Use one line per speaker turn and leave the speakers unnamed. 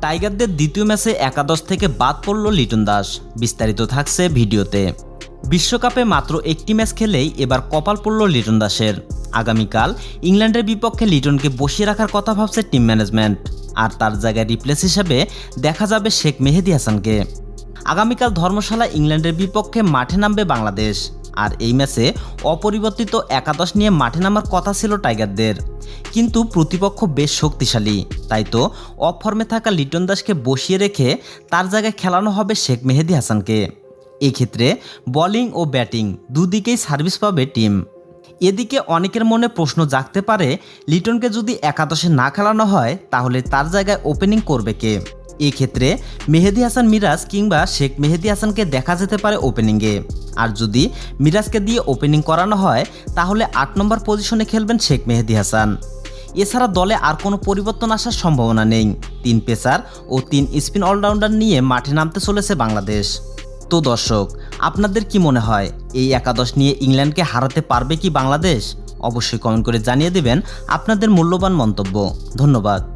টাইগারদের দ্বিতীয় ম্যাচে একাদশ থেকে বাদ পড়ল লিটন দাস। বিস্তারিত থাকছে ভিডিওতে। বিশ্বকাপে মাত্র একটি ম্যাচ খেলেই এবার কপাল পড়ল লিটন দাসের। আগামীকাল ইংল্যান্ডের বিপক্ষে লিটনকে বসিয়ে রাখার কথা ভাবছে টিম ম্যানেজমেন্ট। আর তার জায়গায় রিপ্লেস হিসেবে দেখা যাবে শেখ মেহেদি হাসানকে। আগামীকাল ধর্মশালা ইংল্যান্ডের বিপক্ষে মাঠে নামবে বাংলাদেশ। আর এই ম্যাচে অপরিবর্তিত একাদশ নিয়ে মাঠে নামার কথা ছিল টাইগারদের। কিন্তু প্রতিপক্ষ বেশ শক্তিশালী। তাই তো অফ ফর্মে থাকা লিটন দাসকে বসিয়ে রেখে তার জায়গায় খেলানো হবে শেখ মেহেদি হাসানকে। এক্ষেত্রে বোলিং ও ব্যাটিং দুদিকেই সার্ভিস পাবে টিম এদিকে অনেকের মনে প্রশ্ন জাগতে পারে, লিটনকে যদি একাদশে না খেলানো হয়, তাহলে তার জায়গায় ওপেনিং করবে কে? এই ক্ষেত্রে মেহেদি হাসান মিরাজ কিংবা শেখ মেহেদি হাসানকে দেখা যেতে পারে ওপেনিংয়ে আর যদি মিরাজকে দিয়ে ওপেনিং করানো হয়, তাহলে আট নম্বর পজিশনে খেলবেন শেখ মেহেদি হাসান। এছাড়া দলে আর কোনো পরিবর্তন আসার সম্ভাবনা নেই। তিন পেসার ও তিন স্পিন অলরাউন্ডার নিয়ে মাঠে নামতে চলেছে বাংলাদেশ। তো দর্শক আপনাদের কি মনে হয়, এই একাদশ নিয়ে ইংল্যান্ডকে হারাতে পারবে কি বাংলাদেশ? অবশ্যই কমেন্ট করে জানিয়ে দেবেন আপনাদের মূল্যবান মন্তব্য। ধন্যবাদ।